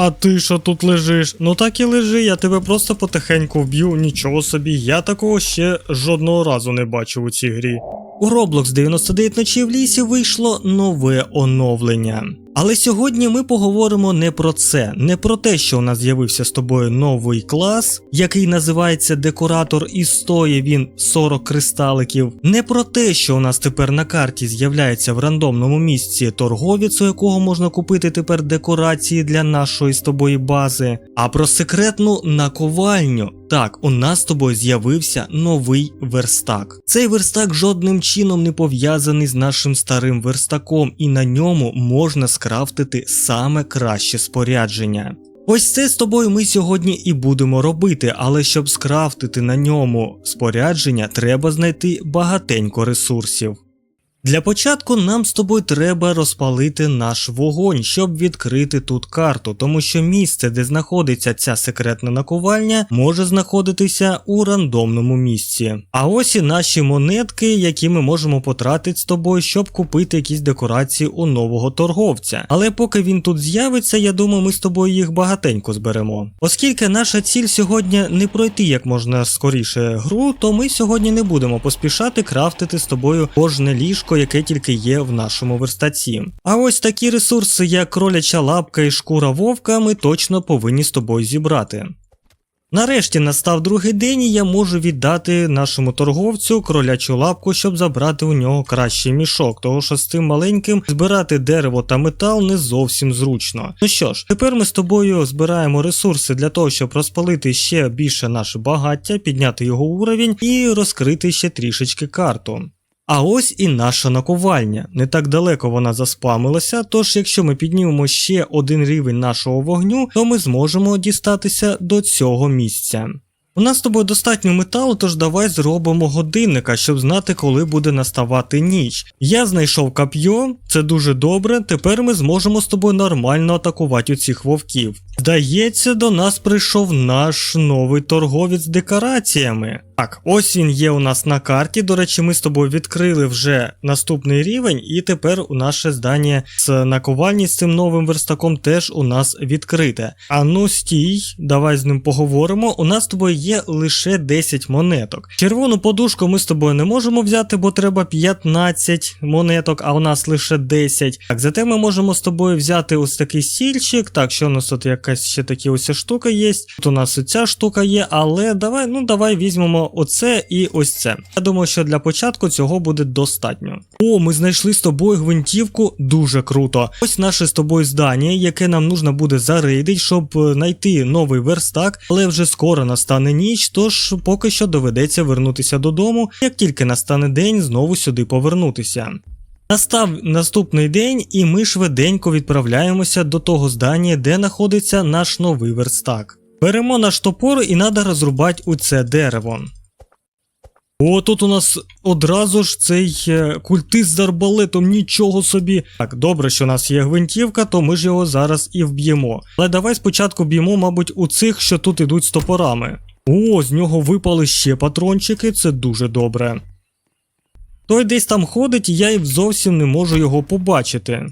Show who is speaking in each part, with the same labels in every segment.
Speaker 1: А ти що тут лежиш? Ну так і лежи, я тебе просто потихеньку вб'ю, нічого собі, я такого ще жодного разу не бачив у цій грі. У Roblox 99 ночі в лісі вийшло нове оновлення. Але сьогодні ми поговоримо не про це, не про те, що у нас з'явився з тобою новий клас, який називається декоратор, і стоїть він 40 кристаликів, не про те, що у нас тепер на карті з'являється в рандомному місці торговець, у якого можна купити тепер декорації для нашої з тобою бази, а про секретну наковальню. Так, у нас з тобою з'явився новий верстак. Цей верстак жодним чином не пов'язаний з нашим старим верстаком, і на ньому можна скрафтити саме краще спорядження. Ось це з тобою ми сьогодні і будемо робити, але щоб скрафтити на ньому спорядження, треба знайти багатенько ресурсів. Для початку нам з тобою треба розпалити наш вогонь, щоб відкрити тут карту, тому що місце, де знаходиться ця секретна наковальня, може знаходитися у рандомному місці. А ось і наші монетки, які ми можемо потратити з тобою, щоб купити якісь декорації у нового торговця. Але поки він тут з'явиться, я думаю, ми з тобою їх багатенько зберемо. Оскільки наша ціль сьогодні не пройти як можна скоріше гру, то ми сьогодні не будемо поспішати крафтити з тобою кожне ліжко, яке тільки є в нашому верстаці. А ось такі ресурси, як кроляча лапка і шкура вовка, ми точно повинні з тобою зібрати. Нарешті настав другий день, і я можу віддати нашому торговцю кролячу лапку, щоб забрати у нього кращий мішок, того що з цим маленьким збирати дерево та метал не зовсім зручно. Ну що ж, тепер ми з тобою збираємо ресурси для того, щоб розпалити ще більше наше багаття, підняти його уровень і розкрити ще трішечки карту. А ось і наша наковальня. Не так далеко вона заспамилася, тож якщо ми піднімемо ще один рівень нашого вогню, то ми зможемо дістатися до цього місця. У нас з тобою достатньо металу, тож давай зробимо годинника, щоб знати, коли буде наставати ніч. Я знайшов кап'йо, це дуже добре. Тепер ми зможемо з тобою нормально атакувати оцих вовків. Здається, до нас прийшов наш новий торговець з декораціями. Так, ось він є у нас на карті. До речі, ми з тобою відкрили вже наступний рівень, і тепер у наше здання з наковальні з цим новим верстаком теж у нас відкрите. А ну стій, давай з ним поговоримо. У нас з тобою є лише 10 монеток. Червону подушку ми з тобою не можемо взяти, бо треба 15 монеток, а у нас лише 10. Так, зате ми можемо з тобою взяти ось такий стільчик. Так, що у нас тут якась ще такі ось штука є. Тут у нас оця штука є, але давай, ну давай візьмемо оце і ось це. Я думаю, що для початку цього буде достатньо. О, ми знайшли з тобою гвинтівку, дуже круто. Ось наше з тобою здання, яке нам нужно буде зарейдити, щоб е, знайти новий верстак, але вже скоро настане ніч, тож поки що доведеться вернутися додому. Як тільки настане день, знову сюди повернутися. Настав наступний день, і ми швиденько відправляємося до того здання, де знаходиться наш новий верстак. Беремо наш топор і треба розрубати у це дерево. О, тут у нас одразу ж цей е, культист з арбалетом, нічого собі. Так, добре, що у нас є гвинтівка, то ми ж його зараз і вб'ємо. Але давай спочатку б'ємо, мабуть, у цих, що тут ідуть з топорами. О, з нього випали ще патрончики, це дуже добре. Той десь там ходить, і я і зовсім не можу його побачити.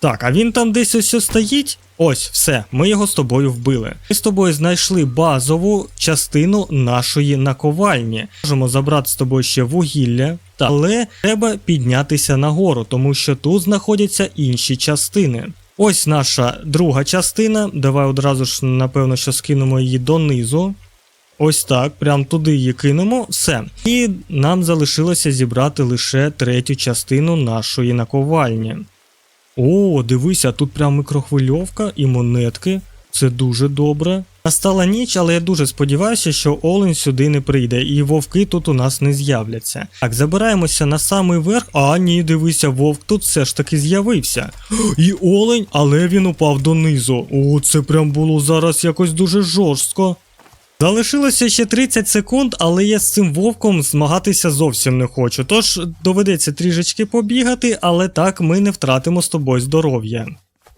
Speaker 1: Так, а він там десь ось стоїть. Ось, все, ми його з тобою вбили. Ми з тобою знайшли базову частину нашої наковальні. Можемо забрати з тобою ще вугілля, але треба піднятися нагору, тому що тут знаходяться інші частини. Ось наша друга частина. Давай одразу ж, напевно, що скинемо її донизу. Ось так, прям туди її кинемо, все. І нам залишилося зібрати лише третю частину нашої наковальні. О, дивися, тут прям мікрохвильовка і монетки. Це дуже добре. Настала ніч, але я дуже сподіваюся, що Олень сюди не прийде, і вовки тут у нас не з'являться. Так, забираємося на самий верх. А ні, дивися, вовк тут все ж таки з'явився. І олень, але він упав донизу. О, це прям було зараз якось дуже жорстко. Залишилося ще 30 секунд, але я з цим вовком змагатися зовсім не хочу. Тож доведеться трішечки побігати, але так ми не втратимо з тобою здоров'я.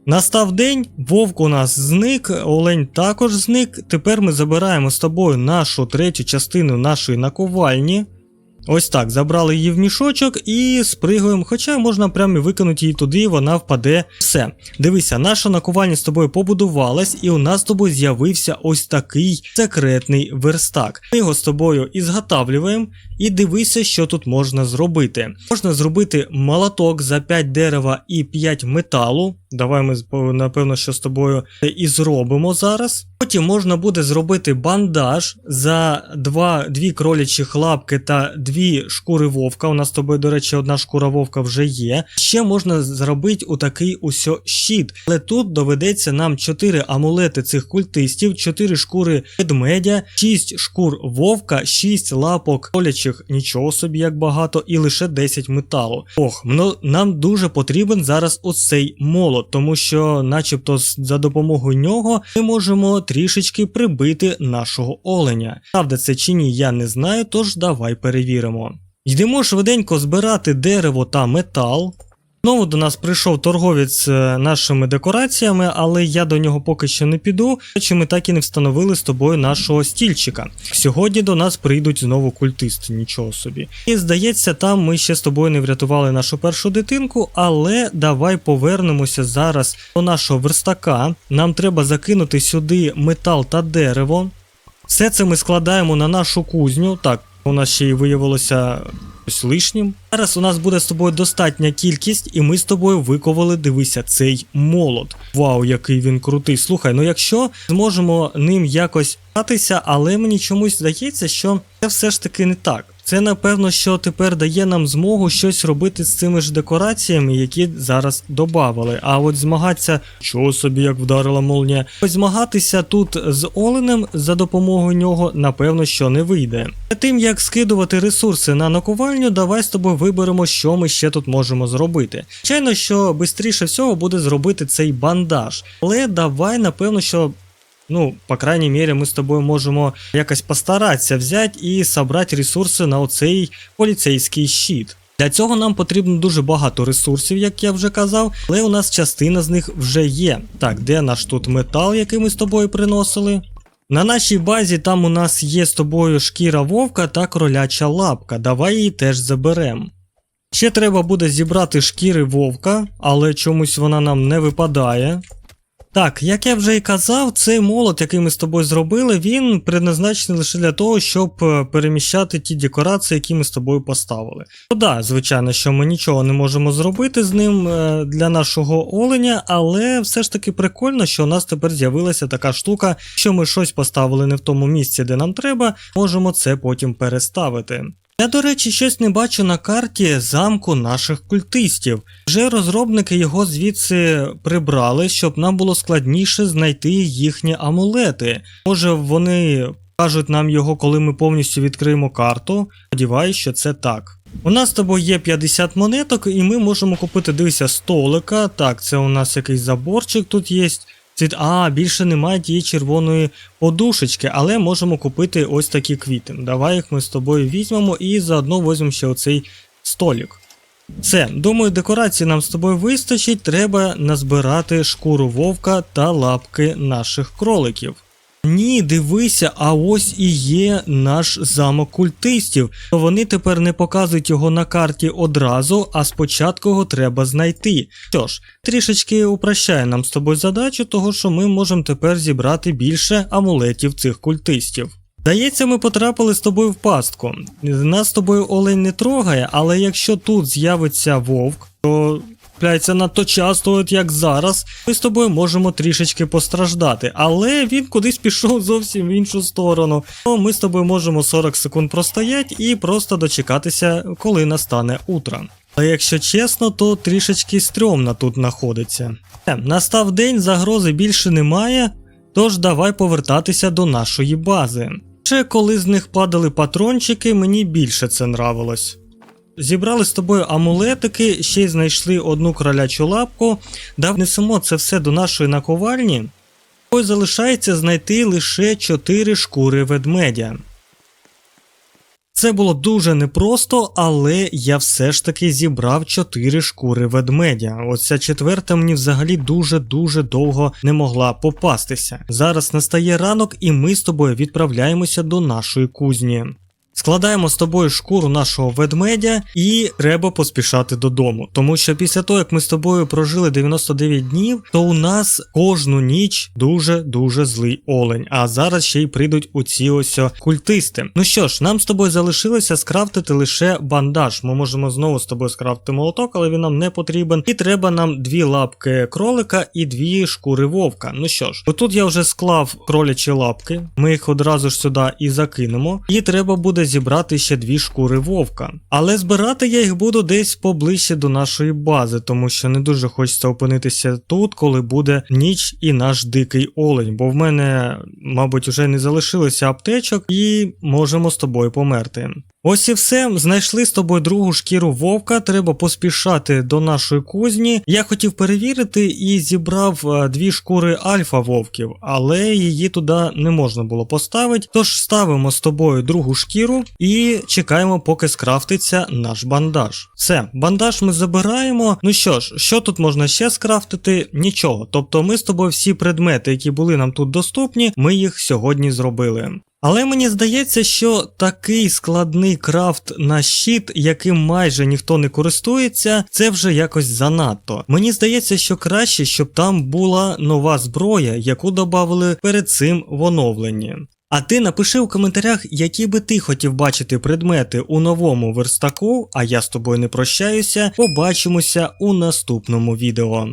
Speaker 1: Настав день, вовк у нас зник, олень також зник. Тепер ми забираємо з тобою нашу третю частину нашої наковальні. Ось так, забрали її в мішочок і спригуємо, хоча можна прямо викинути її туди, і вона впаде. Все. Дивися, наша накувальня з тобою побудувалась, і у нас з тобою з'явився ось такий секретний верстак. Ми його з тобою і зготавлюємо, і дивися, що тут можна зробити. Можна зробити молоток за 5 дерева і 5 металу. Давай ми напевно, що з тобою і зробимо зараз. Потім можна буде зробити бандаж за два, дві кролячі лапки та дві шкури вовка. У нас з тобою, до речі, одна шкура вовка вже є. Ще можна зробити такий усьо щит. Але тут доведеться нам 4 амулети цих культистів, 4 шкури ведмедя, 6 шкур вовка, 6 лапок кролячих, нічого собі як багато, і лише 10 металу. Ох, нам дуже потрібен зараз оцей молот, тому що, начебто, за допомогою нього ми можемо трішечки прибити нашого оленя. Правда, це чи ні, я не знаю, тож давай перевіримо. Йдемо швиденько збирати дерево та метал. Знову до нас прийшов торговець з нашими декораціями, але я до нього поки що не піду, чи ми так і не встановили з тобою нашого стільчика. Сьогодні до нас прийдуть знову культисти, нічого собі. І здається, там ми ще з тобою не врятували нашу першу дитинку, але давай повернемося зараз до нашого верстака. Нам треба закинути сюди метал та дерево. Все це ми складаємо на нашу кузню. Так, у нас ще й виявилося ось лишнім. Зараз у нас буде з тобою достатня кількість, і ми з тобою виковали, дивися, цей молот. Вау, який він крутий. Слухай, ну якщо зможемо ним якось гратися, але мені чомусь здається, що це все ж таки не так. Це напевно, що тепер дає нам змогу щось робити з цими ж декораціями, які зараз додавали. А от змагатися, чого собі як вдарила молнія, ось змагатися тут з Оленем за допомогою нього, напевно, що не вийде. Тим як скидувати ресурси на наковальню, давай з тобою виберемо, що ми ще тут можемо зробити. Звичайно, що швидше всього буде зробити цей бандаж, але давай, напевно, що Ну, по крайней мере, ми з тобою можемо якось постаратися взяти і зібрати ресурси на оцей поліцейський щит. Для цього нам потрібно дуже багато ресурсів, як я вже казав, але у нас частина з них вже є. Так, де наш тут метал, який ми з тобою приносили? На нашій базі там у нас є з тобою шкіра вовка та кроляча лапка. Давай її теж заберемо. Ще треба буде зібрати шкіри вовка, але чомусь вона нам не випадає. Так, як я вже і казав, цей молот, який ми з тобою зробили, він предназначений лише для того, щоб е, переміщати ті декорації, які ми з тобою поставили. Ну да, звичайно, що ми нічого не можемо зробити з ним е, для нашого оленя, але все ж таки прикольно, що у нас тепер з'явилася така штука, що ми щось поставили не в тому місці, де нам треба, можемо це потім переставити. Я, до речі, щось не бачу на карті замку наших культистів. Вже розробники його звідси прибрали, щоб нам було складніше знайти їхні амулети. Може, вони кажуть нам його, коли ми повністю відкриємо карту. Сподіваюсь, що це так. У нас з тобою є 50 монеток, і ми можемо купити, дивися, столика. Так, це у нас якийсь заборчик тут є. Цвіт- А, більше немає тієї червоної подушечки, але можемо купити ось такі квіти. Давай їх ми з тобою візьмемо і заодно візьмемо ще оцей столік. Все, думаю, декорації нам з тобою вистачить. Треба назбирати шкуру вовка та лапки наших кроликів. Ні, дивися, а ось і є наш замок культистів. То вони тепер не показують його на карті одразу, а спочатку його треба знайти. Що ж, трішечки упрощає нам з тобою задачу, того що ми можемо тепер зібрати більше амулетів цих культистів. Здається, ми потрапили з тобою в пастку. Нас з тобою олень не трогає, але якщо тут з'явиться вовк, то трапляється надто часто, от як зараз, ми з тобою можемо трішечки постраждати. Але він кудись пішов зовсім в іншу сторону. То ми з тобою можемо 40 секунд простояти і просто дочекатися, коли настане утро. Але якщо чесно, то трішечки стрьомно тут знаходиться. Е, Настав день, загрози більше немає, тож давай повертатися до нашої бази. Ще коли з них падали патрончики, мені більше це нравилось. Зібрали з тобою амулетики, ще й знайшли одну кролячу лапку. Да внесемо це все до нашої наковальні. Ось залишається знайти лише 4 шкури ведмедя. Це було дуже непросто, але я все ж таки зібрав 4 шкури ведмедя. Оця четверта мені взагалі дуже-дуже довго не могла попастися. Зараз настає ранок, і ми з тобою відправляємося до нашої кузні. Складаємо з тобою шкуру нашого ведмедя і треба поспішати додому. Тому що після того, як ми з тобою прожили 99 днів, то у нас кожну ніч дуже-дуже злий олень. А зараз ще й прийдуть у ці ось культисти. Ну що ж, нам з тобою залишилося скрафтити лише бандаж. Ми можемо знову з тобою скрафтити молоток, але він нам не потрібен. І треба нам дві лапки кролика і дві шкури вовка. Ну що ж, отут я вже склав кролячі лапки. Ми їх одразу ж сюди і закинемо. І треба буде зібрати ще дві шкури вовка. Але збирати я їх буду десь поближче до нашої бази, тому що не дуже хочеться опинитися тут, коли буде ніч і наш дикий олень. Бо в мене, мабуть, вже не залишилося аптечок, і можемо з тобою померти. Ось і все. Знайшли з тобою другу шкіру вовка. Треба поспішати до нашої кузні. Я хотів перевірити і зібрав е, дві шкури альфа вовків, але її туди не можна було поставити. Тож ставимо з тобою другу шкіру і чекаємо, поки скрафтиться наш бандаж. Все, бандаж ми забираємо. Ну що ж, що тут можна ще скрафтити? Нічого. Тобто ми з тобою всі предмети, які були нам тут доступні, ми їх сьогодні зробили. Але мені здається, що такий складний крафт на щит, яким майже ніхто не користується, це вже якось занадто. Мені здається, що краще, щоб там була нова зброя, яку додали перед цим в оновленні. А ти напиши у коментарях, які би ти хотів бачити предмети у новому верстаку, а я з тобою не прощаюся. Побачимося у наступному відео.